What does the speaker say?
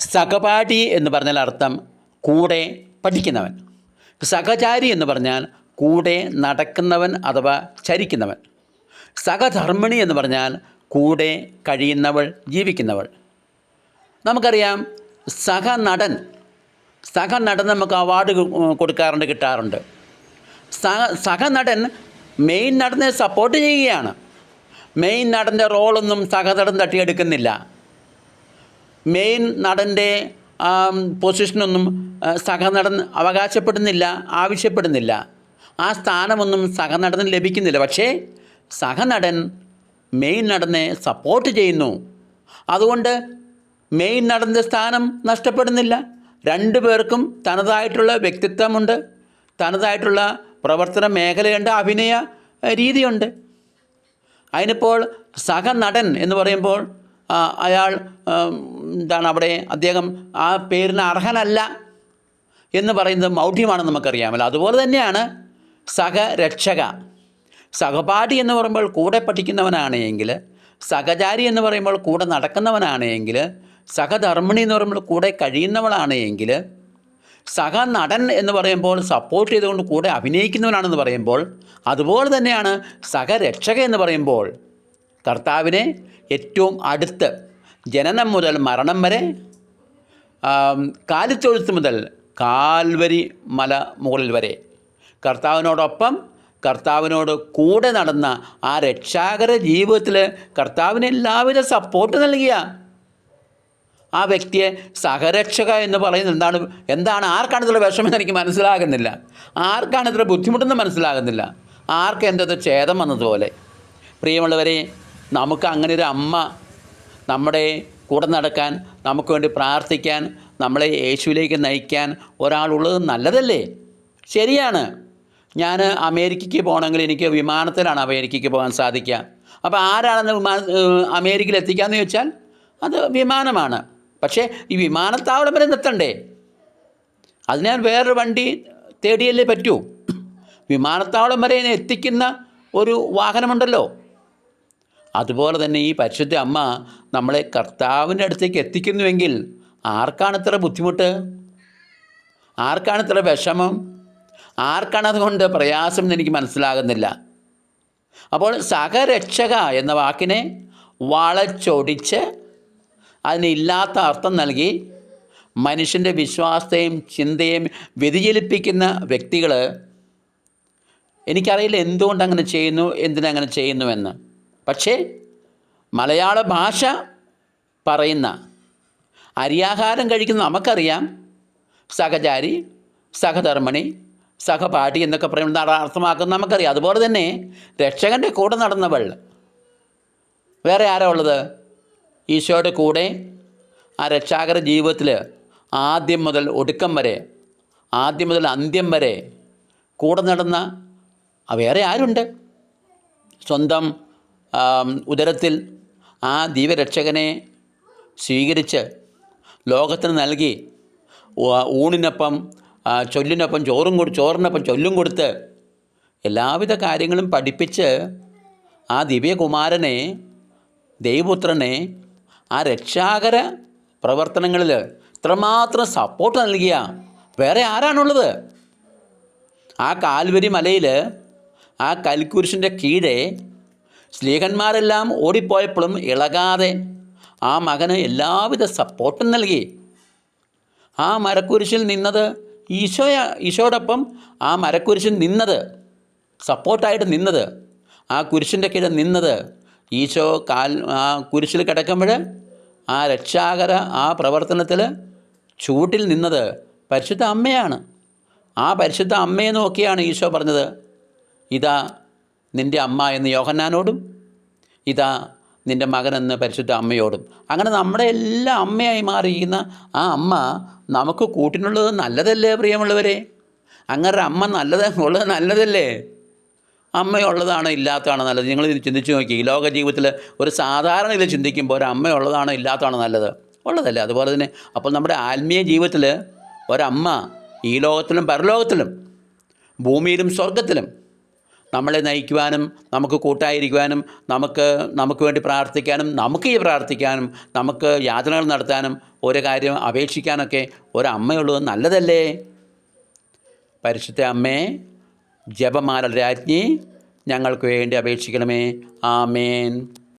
സഹപാഠി എന്ന് പറഞ്ഞാൽ അർത്ഥം കൂടെ പഠിക്കുന്നവൻ. സഹചാരി എന്ന് പറഞ്ഞാൽ കൂടെ നടക്കുന്നവൻ അഥവാ ചരിക്കുന്നവൻ. സഹധർമ്മിണി എന്ന് പറഞ്ഞാൽ കൂടെ കഴിയുന്നവൾ ജീവിക്കുന്നവൾ. നമുക്കറിയാം സഹനടൻ. സഹനടൻ നമുക്ക് അവാർഡ് കൊടുക്കാറുണ്ട് കിട്ടാറുണ്ട്. സഹ സഹനടൻ മെയിൻ നടനെ സപ്പോർട്ട് ചെയ്യുകയാണ്. മെയിൻ നടന്റെ റോളൊന്നും സഹനടൻ തട്ടിയെടുക്കുന്നില്ല. മെയിൻ നടന്റെ പൊസിഷനൊന്നും സഹനടൻ അവകാശപ്പെടുന്നില്ല ആവശ്യപ്പെടുന്നില്ല. ആ സ്ഥാനമൊന്നും സഹനടന് ലഭിക്കുന്നില്ല. പക്ഷേ സഹനടൻ മെയിൻ നടനെ സപ്പോർട്ട് ചെയ്യുന്നു. അതുകൊണ്ട് മെയിൻ നടന്റെ സ്ഥാനം നഷ്ടപ്പെടുന്നില്ല. രണ്ടു പേർക്കും തനതായിട്ടുള്ള വ്യക്തിത്വമുണ്ട്. തനതായിട്ടുള്ള പ്രവർത്തന മേഖലയുണ്ട് അഭിനയ രീതിയുണ്ട്. അതിനിപ്പോൾ സഹനടൻ എന്ന് പറയുമ്പോൾ അയാൾ എന്താണ് അവിടെ അദ്ദേഹം ആ പേരിന് അർഹനല്ല എന്ന് പറയുന്നത് മൗഢ്യമാണെന്ന് നമുക്കറിയാമല്ലോ. അതുപോലെ തന്നെയാണ് സഹരക്ഷക. സഹപാഠി എന്ന് പറയുമ്പോൾ കൂടെ പഠിക്കുന്നവനാണ് എങ്കിൽ സഹചാരി എന്ന് പറയുമ്പോൾ കൂടെ നടക്കുന്നവനാണ് എങ്കിൽ സഹധർമ്മിണി എന്ന് പറയുമ്പോൾ കൂടെ കഴിയുന്നവളാണ് എങ്കിൽ സഹനടൻ എന്ന് പറയുമ്പോൾ സപ്പോർട്ട് ചെയ്തുകൊണ്ട് കൂടെ അഭിനയിക്കുന്നവനാണെന്ന് പറയുമ്പോൾ അതുപോലെ തന്നെയാണ് സഹരക്ഷക എന്ന് പറയുമ്പോൾ കർത്താവിനെ ഏറ്റവും അടുത്ത് ജനനം മുതൽ മരണം വരെ കാലിത്തൊഴുത്ത് മുതൽ കാൽവരി മല മുകളിൽ വരെ. കർത്താവിനോടൊപ്പം കർത്താവിനോട് കൂടെ നടന്ന ആ രക്ഷാകര ജീവിതത്തിൽ കർത്താവിന് എല്ലാവിധ സപ്പോർട്ട് നൽകിയ ആ വ്യക്തിയെ സഹരക്ഷക എന്ന് പറയുന്നത് എന്താണ് എന്താണ് ആർക്കാണ് ഇതിലുള്ള വിഷമെന്ന് എനിക്ക് മനസ്സിലാകുന്നില്ല. ആർക്കാണ് ഇതിലെ ബുദ്ധിമുട്ടെന്ന് മനസ്സിലാകുന്നില്ല. ആർക്ക് എന്തത് ഛേദം വന്നതുപോലെ. പ്രിയമുള്ളവരെ നമുക്ക് അങ്ങനെ ഒരു അമ്മ നമ്മുടെ കൂടെ നടക്കാൻ നമുക്ക് വേണ്ടി പ്രാർത്ഥിക്കാൻ നമ്മളെ യേശുവിലേക്ക് നയിക്കാൻ ഒരാളുള്ളത് നല്ലതല്ലേ? ശരിയാണ്. ഞാൻ അമേരിക്കയ്ക്ക് പോകണമെങ്കിൽ എനിക്ക് വിമാനത്തിലാണ് അമേരിക്കയ്ക്ക് പോകാൻ സാധിക്കുക. അപ്പോൾ ആരാണെന്ന് വിമാന അമേരിക്കയിൽ എത്തിക്കാമെന്ന് ചോദിച്ചാൽ അത് വിമാനമാണ്. പക്ഷേ ഈ വിമാനത്താവളം വരെ നിർത്തണ്ടേ? അതിനാൽ വേറൊരു വണ്ടി തേടിയല്ലേ പറ്റൂ? വിമാനത്താവളം വരെ എത്തിക്കുന്ന ഒരു വാഹനമുണ്ടല്ലോ. അതുപോലെ തന്നെ ഈ പരിശുദ്ധ അമ്മ നമ്മളെ കർത്താവിന്റെ അടുത്തേക്ക് എത്തിക്കുന്നുവെങ്കിൽ ആർക്കാണ് ഇത്ര ബുദ്ധിമുട്ട്? ആർക്കാണ് ഇത്ര വിഷമം? ആർക്കാണ് അതുകൊണ്ട് പ്രയാസം എന്ന് എനിക്ക് മനസ്സിലാകുന്നില്ല. അപ്പോൾ സഹരക്ഷക എന്ന വാക്കിനെ വളച്ചൊടിച്ച് അതിനില്ലാത്ത അർത്ഥം നൽകി മനുഷ്യന്റെ വിശ്വാസത്തെയും ചിന്തയും വ്യതിചലിപ്പിക്കുന്ന വ്യക്തികൾ എനിക്കറിയില്ല എന്തുകൊണ്ട് അങ്ങനെ ചെയ്യുന്നു എന്തിനങ്ങനെ ചെയ്യുന്നുവെന്ന് പക്ഷേ മലയാള ഭാഷ പറയുന്ന അരിയാഹാരം കഴിക്കുന്ന നമുക്കറിയാം. സഹചാരി സഹധർമ്മിണി സഹപാഠി എന്നൊക്കെ പറയുന്ന അർത്ഥമാക്കുന്ന നമുക്കറിയാം. അതുപോലെ തന്നെ രക്ഷകന്റെ കൂടെ നടന്നവൾ. വേറെ ആരാ ഉള്ളത്? ഈശോയുടെ കൂടെ ആ രക്ഷാകര ജീവിതത്തിൽ ആദ്യം മുതൽ ഒടുക്കം വരെ ആദ്യം മുതൽ അന്ത്യം വരെ കൂടെ നടന്ന വേറെ ആരുണ്ട്? സ്വന്തം ഉദരത്തിൽ ആ ദീപരക്ഷകനെ സ്വീകരിച്ച് ലോകത്തിന് നൽകി ഊണിനൊപ്പം ചൊല്ലിനൊപ്പം ചോറും കൊടു ചോറിനൊപ്പം ചൊല്ലും കൊടുത്ത് എല്ലാവിധ കാര്യങ്ങളും പഠിപ്പിച്ച് ആ ദിവ്യകുമാരനെ ദൈവപുത്രനെ ആ രക്ഷാകര പ്രവർത്തനങ്ങളിൽ ഇത്രമാത്രം സപ്പോർട്ട് നൽകിയ വേറെ ആരാണുള്ളത്? ആ കാൽവരി മലയിൽ ആ കൽക്കുരിശിന്റെ കീഴെ സ്ലീഹന്മാരെല്ലാം ഓടിപ്പോയപ്പോഴും ഇളകാതെ ആ മകന് എല്ലാവിധ സപ്പോർട്ടും നൽകി. ആ മരക്കുരിശിൽ നിന്നത് ഈശോയ ഈശോടൊപ്പം ആ മരക്കുരിശിൽ നിന്നത് സപ്പോർട്ടായിട്ട് നിന്നത് ആ കുരിശിന്റെ കീഴിൽ നിന്നത് ഈശോ കാൽ ആ കുരിശിൽ കിടക്കുമ്പോൾ ആ രക്ഷാകര ആ പ്രവർത്തനത്തിൽ ചൂട്ടിൽ നിന്നത് പരിശുദ്ധ അമ്മയാണ്. ആ പരിശുദ്ധ അമ്മയെ നോക്കിയാണ് ഈശോ പറഞ്ഞത് ഇതാ നിന്റെ അമ്മ എന്ന് യോഹന്നാനോടും ഇതാ നിന്റെ മകനെന്ന് പരിശുദ്ധ അമ്മയോടും. അങ്ങനെ നമ്മുടെ എല്ലാ അമ്മയായി മാറിയിരിക്കുന്ന ആ അമ്മ നമുക്ക് കൂട്ടിനുള്ളത് നല്ലതല്ലേ പ്രിയമുള്ളവരെ? അങ്ങനെ അമ്മ നല്ലത് ഉള്ളത് നല്ലതല്ലേ? അമ്മയുള്ളതാണോ ഇല്ലാത്തതാണോ നല്ലത്? നിങ്ങൾ ചിന്തിച്ച് നോക്കി. ഈ ലോക ജീവിതത്തിൽ ഒരു സാധാരണ ഇതിൽ ചിന്തിക്കുമ്പോൾ ഒരു അമ്മയുള്ളതാണോ ഇല്ലാത്തതാണോ നല്ലത്? ഉള്ളതല്ലേ. അതുപോലെ തന്നെ അപ്പോൾ നമ്മുടെ ആത്മീയ ജീവിതത്തിൽ ഒരമ്മ ഈ ലോകത്തിലും പരലോകത്തിലും ഭൂമിയിലും സ്വർഗത്തിലും നമ്മളെ നയിക്കുവാനും നമുക്ക് കൂട്ടായിരിക്കുവാനും നമുക്ക് നമുക്ക് വേണ്ടി പ്രാർത്ഥിക്കാനും നമുക്ക് ഈ പ്രാർത്ഥിക്കാനും നമുക്ക് യാതനകൾ നടത്താനും ഒരു കാര്യം അപേക്ഷിക്കാനൊക്കെ ഒരമ്മയുള്ളത് നല്ലതല്ലേ? പരിശുദ്ധ അമ്മേ ജപമാല രാജ്ഞി ഞങ്ങൾക്ക് വേണ്ടി അപേക്ഷിക്കണമേ. ആമേൻ.